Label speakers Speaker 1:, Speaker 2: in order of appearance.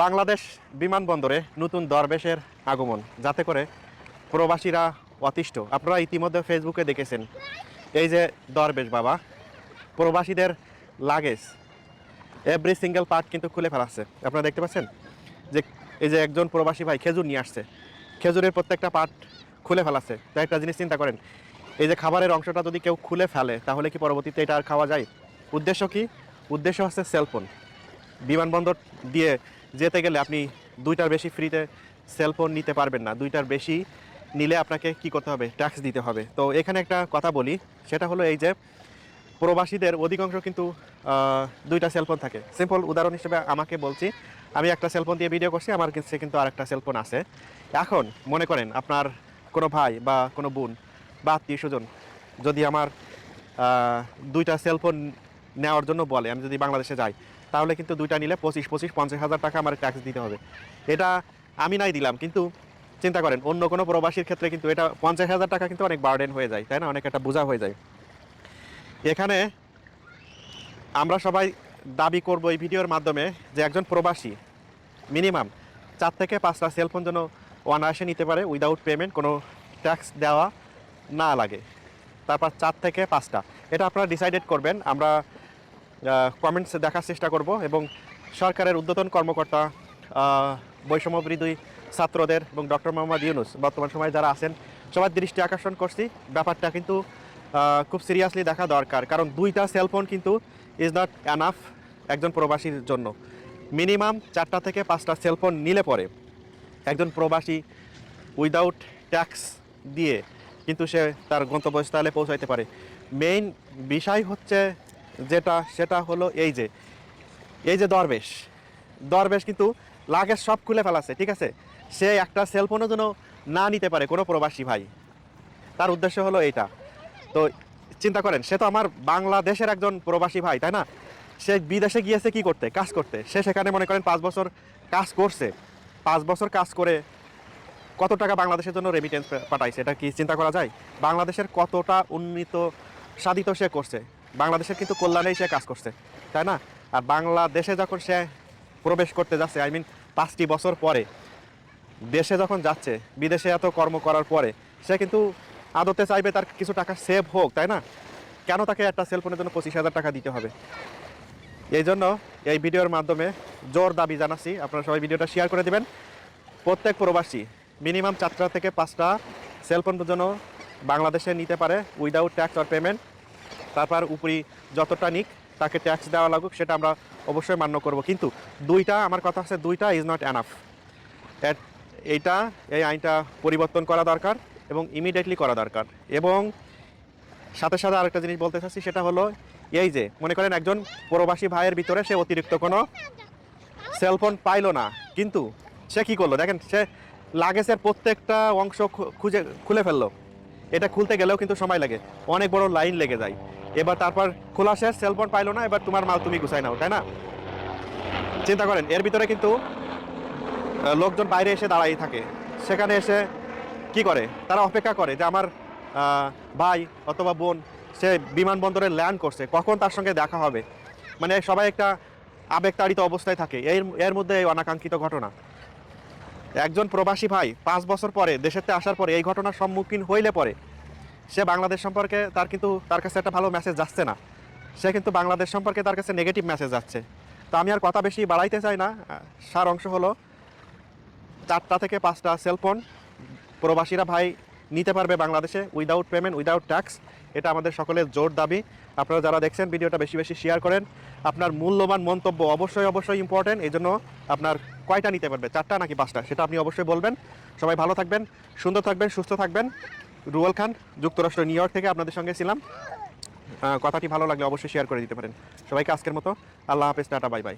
Speaker 1: বাংলাদেশ বিমানবন্দরে নতুন দরবেশের আগমন, যাতে করে প্রবাসীরা অতিষ্ঠ। আপনারা ইতিমধ্যে ফেসবুকে দেখেছেন, এই যে দরবেশ বাবা, প্রবাসীদের লাগেজ এভরি সিঙ্গেল পার্ট কিন্তু খুলে ফেলাচ্ছে। আপনারা দেখতে পাচ্ছেন যে, এই যে একজন প্রবাসী ভাই খেজুর নিয়ে আসছে, খেজুরের প্রত্যেকটা পার্ট খুলে ফেলাচ্ছে। তাই একটা জিনিস চিন্তা করেন, এই যে খাবারের অংশটা যদি কেউ খুলে ফেলে, তাহলে কি পরবর্তীতে এটা আর খাওয়া যায়? উদ্দেশ্য কি? উদ্দেশ্য হচ্ছে সেলফোন বিমানবন্দর দিয়ে যেতে গেলে আপনি দুইটার বেশি ফ্রিতে সেলফোন নিতে পারবেন না। দুইটার বেশি নিলে আপনাকে কি করতে হবে? ট্যাক্স দিতে হবে। তো এখানে একটা কথা বলি, সেটা হলো এই যে প্রবাসীদের অধিকাংশ কিন্তু দুইটা সেলফোন থাকে। সিম্পল উদাহরণ হিসেবে আমাকে বলছি, আমি একটা সেলফোন দিয়ে ভিডিও করছি, আমার কাছে কিন্তু আরেকটা সেলফোন আছে। এখন মনে করেন আপনার কোনো ভাই বা কোনো বোন বা আত্মীয় স্বজন যদি আমার দুইটা সেলফোন নেওয়ার জন্য বলে, আমি যদি বাংলাদেশে যাই তাহলে কিন্তু দুইটা নিলে পঁচিশ পঁচিশ, পঞ্চাশ হাজার টাকা আমার ট্যাক্স দিতে হবে। এটা আমি নাই দিলাম, কিন্তু চিন্তা করেন, অন্য কোনো প্রবাসীর ক্ষেত্রে কিন্তু এটা পঞ্চাশ হাজার টাকা কিন্তু অনেক বার্ডেন হয়ে যায়, তাই না? অনেক একটা বোঝা হয়ে যায়। এখানে আমরা সবাই দাবি করব এই ভিডিওর মাধ্যমে যে একজন প্রবাসী মিনিমাম চার থেকে পাঁচটা সেলফোন যেন অনায়াসে নিতে পারে উইদাউট পেমেন্ট কোনো ট্যাক্স দেওয়া না লাগে। তারপর চার থেকে পাঁচটা। এটা আপনারা ডিসাইডেড করবেন, আমরা কমেন্টস দেখার চেষ্টা করব এবং সরকারের উদ্যতন কর্মকর্তা আহ, বৈষম্য বিরোধী ছাত্রদের এবং ডক্টর মোহাম্মদ ইউনুস বর্তমান সময়ে যারা আছেন সবার দৃষ্টি আকর্ষণ করছি। ব্যাপারটা কিন্তু খুব সিরিয়াসলি দেখা দরকার। কারণ দুইটা সেলফোন কিন্তু ইজ নট অ্যানাফ একজন প্রবাসীর জন্য। মিনিমাম চারটা থেকে পাঁচটা সেলফোন নিলে পরে একজন প্রবাসী উইদাউট ট্যাক্স দিয়ে কিন্তু সে তার গন্তব্যস্থলে পৌঁছাইতে পারে। মেইন বিষয় হচ্ছে যেটা, সেটা হলো এই যে এই যে দরবেশ। দরবেশ কিন্তু লাগেজ সব খুলে ফেলাছে, ঠিক আছে? সে একটা সেলফোনও যেন না নিতে পারে কোনো প্রবাসী ভাই। তার উদ্দেশ্য হলো এইটা। তো চিন্তা করেন, সে তো আমার বাংলাদেশের একজন প্রবাসী ভাই, তাই না? সে বিদেশে গিয়েছে কি করতে? কাজ করতে। সে সেখানে মনে করেন পাঁচ বছর কাজ করছে। পাঁচ বছর কাজ করে কত টাকা বাংলাদেশের জন্য রেমিটেন্স পাঠাইছে, এটা কি চিন্তা করা যায়? বাংলাদেশের কতটা উন্নীত, সাধিত সে করছে? বাংলাদেশের কিন্তু কল্যাণেই সে কাজ করছে, তাই না? আর বাংলাদেশে যখন সে প্রবেশ করতে যাচ্ছে আই মিন পাঁচটি বছর পরে, দেশে যখন যাচ্ছে, বিদেশে এত কর্ম করার পরে, সে কিন্তু আদতে চাইবে তার কিছু টাকা সেভ হোক, তাই না? কেন তাকে একটা সেলফোনের জন্য পঁচিশ হাজার টাকা দিতে হবে? এই জন্য এই ভিডিওর মাধ্যমে জোর দাবি জানাচ্ছি, আপনারা সবাই ভিডিওটা শেয়ার করে দেবেন। প্রত্যেক প্রবাসী মিনিমাম চারটা থেকে পাঁচটা সেলফোন জন্য বাংলাদেশে নিতে পারে উইদাউট ট্যাক্স অর পেমেন্ট তারপর উপরি যতটা নিক, তাকে ট্যাক্স দেওয়া লাগুক, সেটা আমরা অবশ্যই মান্য করব। কিন্তু দুইটা, আমার কথা হচ্ছে দুইটা ইজ নট অ্যানাফ এইটা, এই আইনটা পরিবর্তন করা দরকার এবং ইমিডিয়েটলি করা দরকার। এবং সাথে সাথে আরেকটা জিনিস বলতে চাচ্ছি, সেটা হলো, এই যে, মনে করেন একজন প্রবাসী ভাইয়ের ভিতরে সে অতিরিক্ত কোনো সেলফোন পাইলো না, কিন্তু সে কি করল? দেখেন, সে লাগেজের প্রত্যেকটা অংশ খুঁজে, খুলে ফেলল। এটা খুলতে গেলেও কিন্তু সময় লাগে। অনেক বড় লাইন লেগে যায়। এবার তারপর খোলা শেষ সেলফোন পাইলো না, এবার তোমার মাল তুমি গুছাই নাও, তাই না? চিন্তা করেন, এর ভিতরে কিন্তু লোকজন বাইরে এসে দাঁড়াই থাকে। সেখানে এসে কি করে? তারা অপেক্ষা করে যে আমার ভাই অথবা বোন, সে বিমানবন্দরে ল্যান্ড করছে, কখন তার সঙ্গে দেখা হবে? মানে সবাই একটা আবেগতাড়িত অবস্থায় থাকে। এর এর মধ্যে এই অনাকাঙ্ক্ষিত ঘটনা। একজন প্রবাসী ভাই পাঁচ বছর পরে দেশেতে আসার পরে এই ঘটনার সম্মুখীন হইলে পরে সে বাংলাদেশ সম্পর্কে তার কিন্তু, তার কাছে একটা ভালো মেসেজ যাচ্ছে না। সে কিন্তু বাংলাদেশ সম্পর্কে তার কাছে নেগেটিভ মেসেজ যাচ্ছে তো আমি আর কথা বেশি বাড়াইতে চাই না। সার অংশ হলো, চারটা থেকে পাঁচটা সেলফোন প্রবাসীরা ভাই নিতে পারবে বাংলাদেশে উইদাউট পেমেন্ট উইদাউট ট্যাক্স এটা আমাদের সকলের জোর দাবি। আপনারা যারা দেখছেন, ভিডিওটা বেশি বেশি শেয়ার করেন। আপনার মূল্যবান মন্তব্য অবশ্যই অবশ্যই ইম্পর্টেন্ট এই জন্য আপনার কয়টা নিতে পারবে? চারটা নাকি পাঁচটা? সেটা আপনি অবশ্যই বলবেন। সবাই ভালো থাকবেন, সুন্দর থাকবেন, সুস্থ থাকবেন। রুয়েল খান, যুক্তরাষ্ট্র, নিউ ইয়র্ক থেকে আপনাদের সঙ্গে ছিলাম। কথাটি ভালো লাগলে অবশ্যই শেয়ার করে দিতে পারেন। সবাইকে আজকের মতো আল্লাহ হাফেজ, টাটা, বাই বাই।